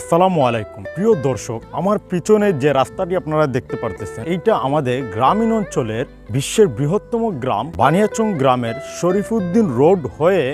আসসালামু আলাইকুম। প্রিয় দর্শক, আমার পিছনে যে রাস্তাটি আপনারা দেখতে পারতেছেন, এইটা আমাদের গ্রামীণ অঞ্চলের বিশ্বের বৃহত্তম গ্রাম, বানিয়াচং গ্রামের শরীফুদ্দিন রোড হয়ে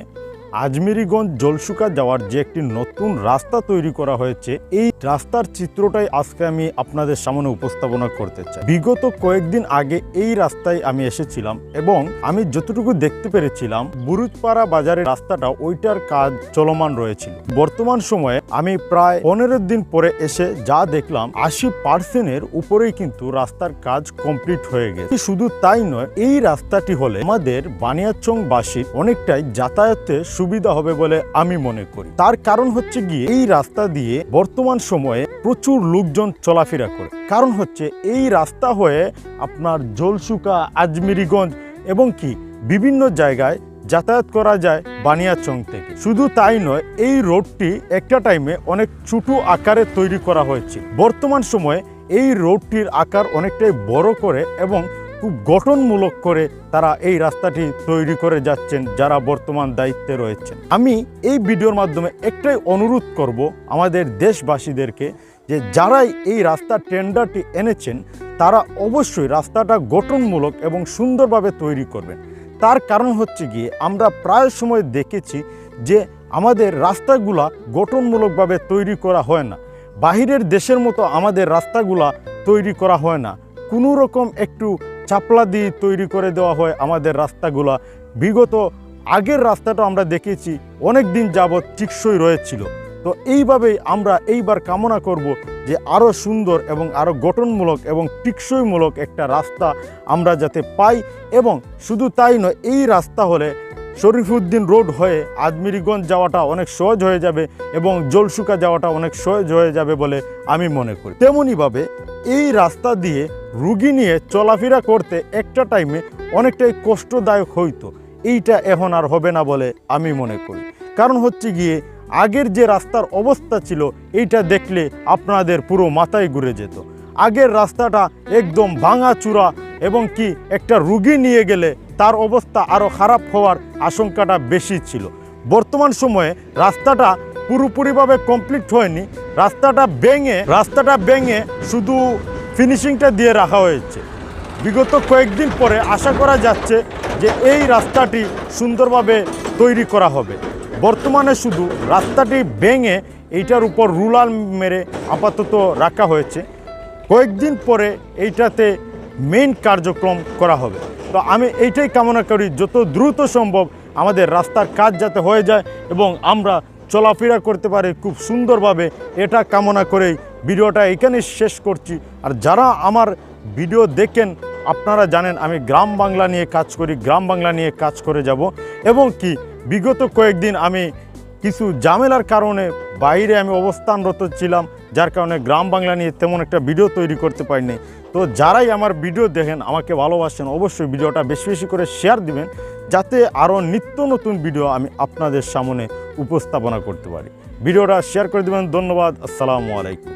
আজমিরিগঞ্জ জলসুকা যাওয়ার যে একটি নতুন রাস্তা তৈরি করা হয়েছে, এই রাস্তার চিত্রটাই আজকে আমি আপনাদের সামনে উপস্থাপনা করতে চাই। বিগত কয়েকদিন আগে এই রাস্তায় আমি এসেছিলাম এবং আমি যতটুকু দেখতে পেরেছিলাম, বুরুজপাড়া বাজারের রাস্তাটা, ওইটার কাজ চলমান রয়েছিল। বর্তমান সময়ে আমি প্রায় পনেরো দিন পরে এসে যা দেখলাম, আশি পার্সেন্টের উপরেই কিন্তু রাস্তার কাজ কমপ্লিট হয়ে গেছে। শুধু তাই নয়, এই রাস্তাটি হলে আমাদের বানিয়াচংবাসীর অনেকটাই যাতায়াতে সুবিধা হবে বলে আমি মনে করি। তার কারণ হচ্ছে গিয়ে এই রাস্তা দিয়ে বর্তমান সময়ে প্রচুর লোকজন চলাফেরা করে। কারণ হচ্ছে এই রাস্তা হয়ে আপনার জলসুকা, আজমিরিগঞ্জ এবং কি বিভিন্ন জায়গায় যাতায়াত করা যায় বানিয়াচং থেকে। শুধু তাই নয়, এই রোডটি একটা টাইমে অনেক ছোটো আকারে তৈরি করা হয়েছে। বর্তমান সময়ে এই রোডটির আকার অনেকটাই বড় করে এবং খুব গঠনমূলক করে তারা এই রাস্তাটি তৈরি করে যাচ্ছেন যারা বর্তমান দায়িত্বে রয়েছেন। আমি এই ভিডিওর মাধ্যমে একটাই অনুরোধ করব আমাদের দেশবাসীদেরকে যে যারাই এই রাস্তার টেন্ডারটি এনেছেন, তারা অবশ্যই রাস্তাটা গঠনমূলক এবং সুন্দরভাবে তৈরি করবেন। তার কারণ হচ্ছে গিয়ে আমরা প্রায় সময় দেখেছি যে আমাদের রাস্তাগুলা গঠনমূলকভাবে তৈরি করা হয় না। বাহিরের দেশের মতো আমাদের রাস্তাগুলা তৈরি করা হয় না। কোনো রকম একটু চাপলা দিয়ে তৈরি করে দেওয়া হয় আমাদের রাস্তাগুলা। বিগত আগের রাস্তাটা আমরা দেখেছি, অনেক দিন যাবৎ টিকসই রয়েছিল। তো এইভাবেই আমরা এইবার কামনা করব যে আরও সুন্দর এবং আরও গঠনমূলক এবং টিকসইমূলক একটা রাস্তা আমরা যাতে পাই এবং শুধু তাই নয়, এই রাস্তা হলে শরীফুদ্দিন রোড হয়ে আজমিরিগঞ্জ যাওয়াটা অনেক সহজ হয়ে যাবে এবং জলসুকা যাওয়াটা অনেক সহজ হয়ে যাবে বলে আমি মনে করি। তেমনইভাবে এই রাস্তা দিয়ে রুগী নিয়ে চলাফেরা করতে একটা টাইমে অনেকটাই কষ্টদায়ক হইতো। এইটা এখন আর হবে না বলে আমি মনে করি। কারণ হচ্ছে গিয়ে আগের যে রাস্তার অবস্থা ছিল, এইটা দেখলে আপনাদের পুরো মাথায় ঘুরে যেত। আগের রাস্তাটা একদম ভাঙা চূড়া এবং কি একটা রুগী নিয়ে গেলে তার অবস্থা আরও খারাপ হওয়ার আশঙ্কাটা বেশি ছিল। বর্তমান সময়ে রাস্তাটা পুরোপুরিভাবে কমপ্লিট হয়নি। রাস্তাটা ভেঙে রাস্তাটা ভেঙে শুধু ফিনিশিংটা দিয়ে রাখা হয়েছে। বিগত কয়েকদিন পরে আশা করা যাচ্ছে যে এই রাস্তাটি সুন্দরভাবে তৈরি করা হবে। বর্তমানে শুধু রাস্তাটি ভেঙে এইটার উপর রুলার মেরে আপাতত রাখা হয়েছে। কয়েকদিন পরে এইটাতে মেইন কার্যক্রম করা হবে। তো আমি এইটাই কামনা করি, যত দ্রুত সম্ভব আমাদের রাস্তার কাজ যাতে হয়ে যায় এবং আমরা চলাফেরা করতে পারি খুব সুন্দরভাবে, এটা কামনা করেই ভিডিওটা এখানে শেষ করছি। আর যারা আমার ভিডিও দেখেন, আপনারা জানেন আমি গ্রাম বাংলা নিয়ে কাজ করি, গ্রাম বাংলা নিয়ে কাজ করে যাব। এবং কি, বিগত কয়েকদিন আমি কিছু ঝামেলার কারণে বাইরে আমি অবস্থানরত ছিলাম যার কারণে গ্রাম বাংলা নিয়ে তেমন একটা ভিডিও তৈরি করতে পারিনি। তো যারাই আমার ভিডিও দেখেন, আমাকে ভালোবাসেন, অবশ্যই ভিডিওটা বেশি বেশি করে শেয়ার দিবেন, যাতে আরও নিত্য নতুন ভিডিও আমি আপনাদের সামনে উপস্থাপনা করতে পারি। ভিডিওটা শেয়ার করে দেবেন, ধন্যবাদ, আসসালামু আলাইকুম।